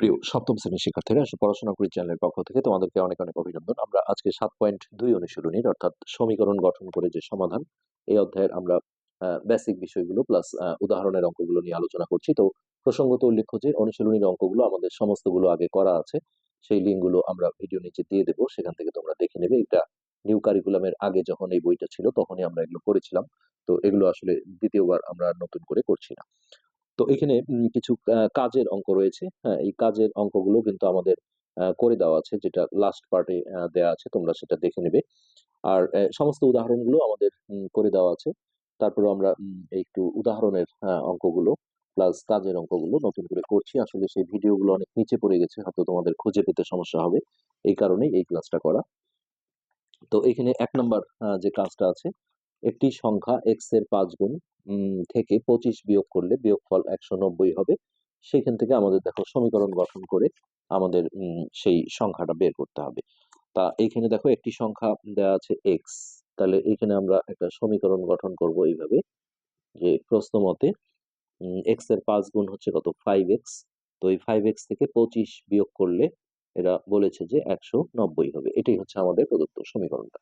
প্রিয় সপ্তম শ্রেণির শিক্ষার্থীরা আসলে পড়াশোনা করি চ্যানেলের পক্ষ থেকে তোমাদেরকে অনেক অনেক অভিনন্দন। আমরা আজকে সাত পয়েন্ট দুই অনুশীলনীর অর্থাৎ সমীকরণ গঠন করে যে সমাধান, এই অধ্যায়ের আমরা বেসিক বিষয়গুলো প্লাস উদাহরণের অঙ্কগুলো নিয়ে আলোচনা করছি। তো প্রসঙ্গত উল্লেখ্য যে অনুশীলনীর অঙ্কগুলো আমাদের সমস্তগুলো আগে করা আছে, সেই লিঙ্কগুলো আমরা ভিডিও নিচে দিয়ে দেবো, সেখান থেকে তোমরা দেখে নেবে। এটা নিউ কারিকুলামের আগে যখন এই বইটা ছিল, তখনই আমরা এগুলো করেছিলাম। তো এগুলো আসলে দ্বিতীয়বার আমরা নতুন করে করছি না। তো এখানে কিছু কাজের অঙ্ক রয়েছে। হ্যাঁ এই কাজের অঙ্কগুলো কিন্তু আমাদের করে দেওয়া আছে, যেটা লাস্ট পার্টে দেওয়া আছে, তোমরা সেটা দেখে নেবে। আর সমস্ত উদাহরণগুলো আমাদের করে দেওয়া আছে। তারপরে আমরা একটু উদাহরণের অঙ্কগুলো প্লাস কাজের অঙ্কগুলো নতুন করে করছি। আসলে সেই ভিডিওগুলো অনেক নিচে পড়ে গেছে, হয়তো তোমাদের খুঁজে পেতে সমস্যা হবে। এই কারণেই এই ক্লাসটা করা। তো এখানে এক নম্বর যে কাজটা আছে একটি সংখ্যা এক্সের পাঁচ গুণ থেকে পঁচিশ বিয়োগ করলে বিয়োগফল একশো নব্বই হবে। সেখান থেকে আমাদের দেখো সমীকরণ গঠন করে আমাদের সেই সংখ্যাটা বের করতে হবে। তা এইখানে দেখো একটি সংখ্যা দেওয়া আছে এক্স তাহলে এখানে আমরা একটা সমীকরণ গঠন করব এইভাবে যে প্রশ্ন মতে এক্সের পাঁচ গুণ হচ্ছে কত? ফাইভ এক্স তো এই ফাইভ এক্স থেকে পঁচিশ বিয়োগ করলে এরা বলেছে যে একশো নব্বই হবে। এটাই হচ্ছে আমাদের প্রদত্ত সমীকরণটা।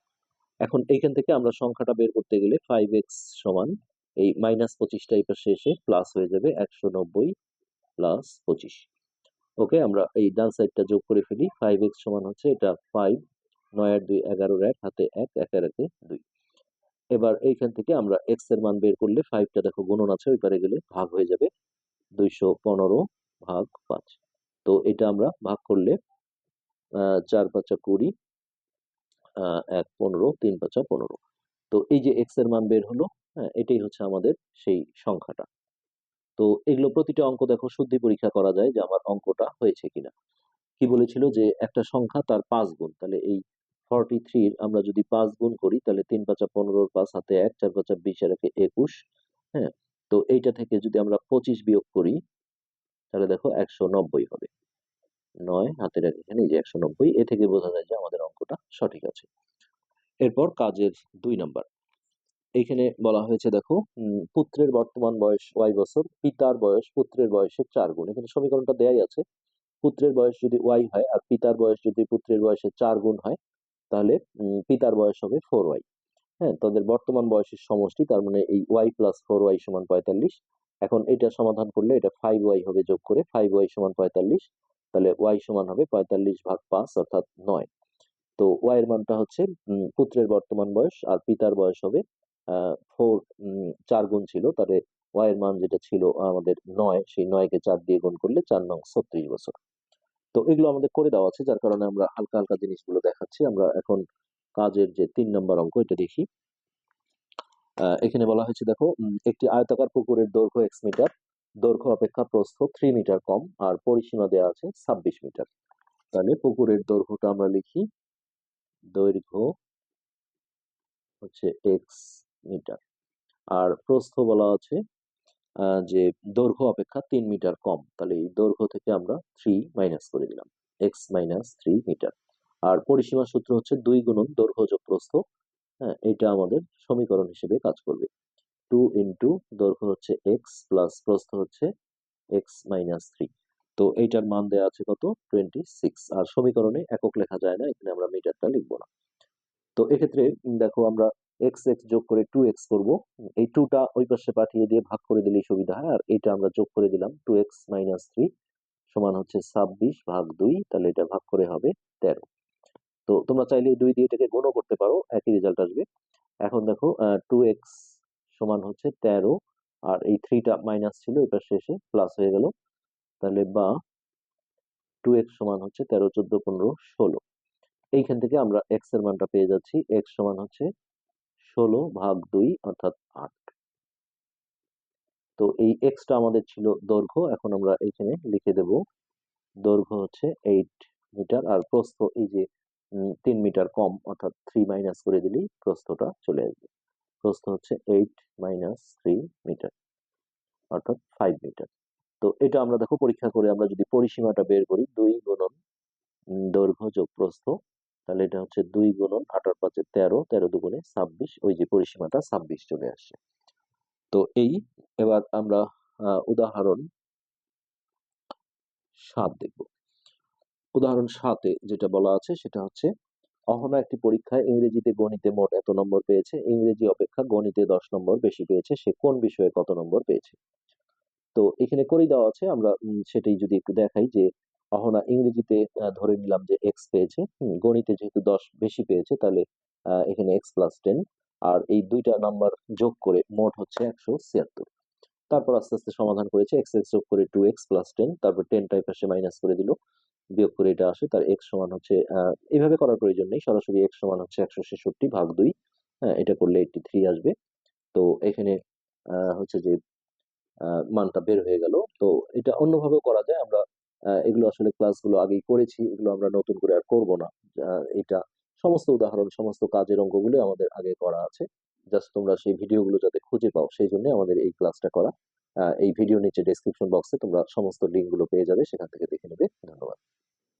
এখন এইখান থেকে আমরা সংখ্যাটা বের করতে গেলে ফাইভ এক্স সমান এই মাইনাস পঁচিশটা এই পাশে এসে প্লাস হয়ে যাবে একশো নব্বই প্লাস পঁচিশ। ওকে আমরা এই ডান সাইডটা যোগ করে ফেলি ফাইভ এক্স সমান হচ্ছে এটা ফাইভ নয় আট দুই এগারোর এক, হাতে এক একের একে দুই। এবার এইখান থেকে আমরা এক্সের মান বের করলে ফাইভটা দেখো গুণন আছে, ওই পারে গেলে ভাগ হয়ে যাবে দুইশো পনেরো ভাগ পাঁচ। তো এটা আমরা ভাগ করলে চার পাঁচা কুড়ি এক পনেরো, তিন পাঁচা পনেরো। তো এই যে এক্সের মান বের হলো হ্যাঁ এটাই হচ্ছে আমাদের সেই সংখ্যাটা। তো এগুলো প্রতিটা অঙ্ক দেখো শুদ্ধি পরীক্ষা করা যায় যে আমার অঙ্কটা হয়েছে কিনা। কি বলেছিল যে একটা সংখ্যা তার পাঁচ গুণ, তাহলে এই ফর্টি থ্রির আমরা যদি পাঁচ গুণ করি, তাহলে তিন পাঁচা পনেরোর পাঁচ হাতে এক, চার পাঁচা বিশ একে একুশ হ্যাঁ। তো এইটা থেকে যদি আমরা পঁচিশ বিয়োগ করি, তাহলে দেখো একশো নব্বই হবে। নয়, হাতের এক এখানে যে একশো নব্বই, এ থেকে বোঝা যায় যে আমাদের অঙ্কটা সঠিক আছে। এরপর কাজের দুই নাম্বার। এইখানে বলা হয়েছে, দেখো পুত্রের বর্তমান বয়স ওয়াই বছর, পিতার বয়স পুত্রের বয়সের চার গুণ। এখানে সমীকরণটা দেয়াই আছে। পুত্রের বয়স যদি ওয়াই হয় আর পিতার বয়স যদি পুত্রের বয়সের চার গুণ হয়, তাহলে পিতার বয়স হবে ফোর ওয়াই। হ্যাঁ তাদের বর্তমান বয়সের সমষ্টি, তার মানে এই ওয়াই প্লাস ফোর ওয়াই সমান পঁয়তাল্লিশ। এখন এটা সমাধান করলে এটা ফাইভ ওয়াই হবে যোগ করে ফাইভ ওয়াই সমান পঁয়তাল্লিশ। তাহলে ওয়াই সমান হবে পঁয়তাল্লিশ ভাগ পাঁচ অর্থাৎ নয়। তো ওয়াই এর মানটা হচ্ছে পুত্রের বর্তমান বয়স আর পিতার বয়স হবে ফোর চার গুণ ছিল। তাহলে ওয়াই এর মান যেটা ছিল আমাদের নয়, সেই নয়কে চার দিয়ে গুণ করলে চার নং ছত্রিশ বছর। তো এগুলো আমাদের করে দেওয়া আছে, যার কারণে আমরা হালকা হালকা জিনিসগুলো দেখাচ্ছি। আমরা এখন কাজের যে তিন নম্বর অঙ্ক, এটা দেখি। এখানে বলা হয়েছে, দেখো একটি আয়তাকার পুকুরের দৈর্ঘ্য এক্স মিটার দৈর্ঘ্য অপেক্ষা প্রস্থ থ্রি মিটার কম আর পরিসীমা দেওয়া আছে ছাব্বিশ মিটার তাহলে পুকুরের দৈর্ঘ্যটা আমরা লিখি দৈর্ঘ্য হচ্ছে এক্স মিটার আর প্রস্থ বলা আছে যে দৈর্ঘ্য অপেক্ষা তিন মিটার কম। তাহলে এই দৈর্ঘ্য থেকে আমরা থ্রি মাইনাস করে দিলাম এক্স মাইনাস থ্রি মিটার আর পরিসীমা সূত্র হচ্ছে দুই গুণন দৈর্ঘ্য যোগ প্রস্থ হ্যাঁ এটা আমাদের সমীকরণ হিসেবে কাজ করবে। টু ইন্টু দৈর্ঘ্য হচ্ছে এক্স প্লাস প্রস্থ হচ্ছে এক্স মাইনাস থ্রি তো এইটার মান দেওয়া আছে কত? টোয়েন্টি সিক্স আর সমীকরণে একক লেখা যায় না, এখানে আমরা মিটারটা লিখব না। তো এক্ষেত্রে, দেখো আমরা এক্স এক্স যোগ করে টু এক্স করব। এই টুটা ওই পাশে পাঠিয়ে দিয়ে ভাগ করে দিলেই সুবিধা হয়। আর এটা আমরা যোগ করে দিলাম টু এক্স মাইনাস থ্রি সমান হচ্ছে ছাব্বিশ ভাগ দুই, তাহলে এটা ভাগ করে হবে তেরো। তো তোমরা চাইলে দুই দিয়ে এটাকে গুণও করতে পারো, একই রেজাল্ট আসবে। এখন দেখো টু এক্স সমান হচ্ছে তেরো, আর এই থ্রিটা মাইনাস ছিল এটা শেষে প্লাস হয়ে গেল। তাহলে বা টু এক্স সমান হচ্ছে তেরো, চোদ্দ, পনেরো, ষোলো। এইখান থেকে আমরা এক্সের মানটা পেয়ে যাচ্ছি। এক্স সমান হচ্ছে ষোলো ভাগ দুই অর্থাৎ আট। তো এই এক্সটা আমাদের ছিল দৈর্ঘ্য, এখন আমরা এখানে লিখে দেব। দৈর্ঘ্য হচ্ছে এইট মিটার আর প্রস্থ এই যে তিন মিটার কম, অর্থাৎ থ্রি মাইনাস করে দিলেই প্রস্থটা চলে আসবে। প্রস্থ হচ্ছে এইট মাইনাস থ্রি মিটার অর্থাৎ ফাইভ মিটার তো এটা আমরা দেখো পরীক্ষা করে আমরা যদি পরিসীমাটা বের করি দুই গুণন দৈর্ঘ্য যোগ প্রস্থ, তাহলে এটা হচ্ছে দুই গুণন আঠারো পাঁচে তেরো তেরো দুগুণে ছাব্বিশ, ওই যে পরিসীমাটা ছাব্বিশ চলে আসছে। তো এই এবার আমরা উদাহরণ সাত দেখব। উদাহরণ সাতে যেটা বলা আছে সেটা হচ্ছে অহনা একটি পরীক্ষায় ইংরেজিতে গণিতে মোট এত নম্বর পেয়েছে? ইংরেজি অপেক্ষা গণিতে দশ নম্বর বেশি পেয়েছে, সে কোন বিষয়ে কত নম্বর পেয়েছে? তো এখানে করেই দেওয়া আছে, আমরা সেটাই যদি একটু দেখাই যে অহনা ইংরেজিতে ধরে নিলাম যে এক্স পেয়েছে গণিতে যেহেতু দশ বেশি পেয়েছে, তাহলে এখানে এক্স প্লাস টেন আর এই দুইটা নাম্বার যোগ করে মোট হচ্ছে একশো ছিয়াত্তর। তারপর আস্তে আস্তে সমাধান করেছে এক্স এক্স যোগ করে টু এক্স প্লাস টেন তারপর টেন টাইপ আসে মাইনাস করে দিল। বিয়োগ করে এটা আসে তার এক্স সমান হচ্ছে আহ, এইভাবে করার প্রয়োজন নেই। সরাসরি এক্স সমান হচ্ছে একশো ছেষট্টি ভাগ দুই হ্যাঁ এটা করলে এইটি থ্রি আসবে। তো এখানে হচ্ছে যে মানটা বের হয়ে গেল। তো এটা অন্যভাবেও করা যায়। আমরা এগুলো আসলে ক্লাসগুলো আগেই করেছি। এগুলো আমরা নতুন করে আর করব না। এটা সমস্ত উদাহরণ সমস্ত কাজের অঙ্কগুলো আমাদের আগে করা আছে। জাস্ট তোমরা সেই ভিডিওগুলো যাতে খুঁজে পাও সেই জন্য আমাদের এই ক্লাসটা করা। এই ভিডিও নিচে ডেসক্রিপশন বক্সে তোমরা সমস্ত লিঙ্কগুলো পেয়ে যাবে সেখান থেকে দেখে নেবে। ধন্যবাদ।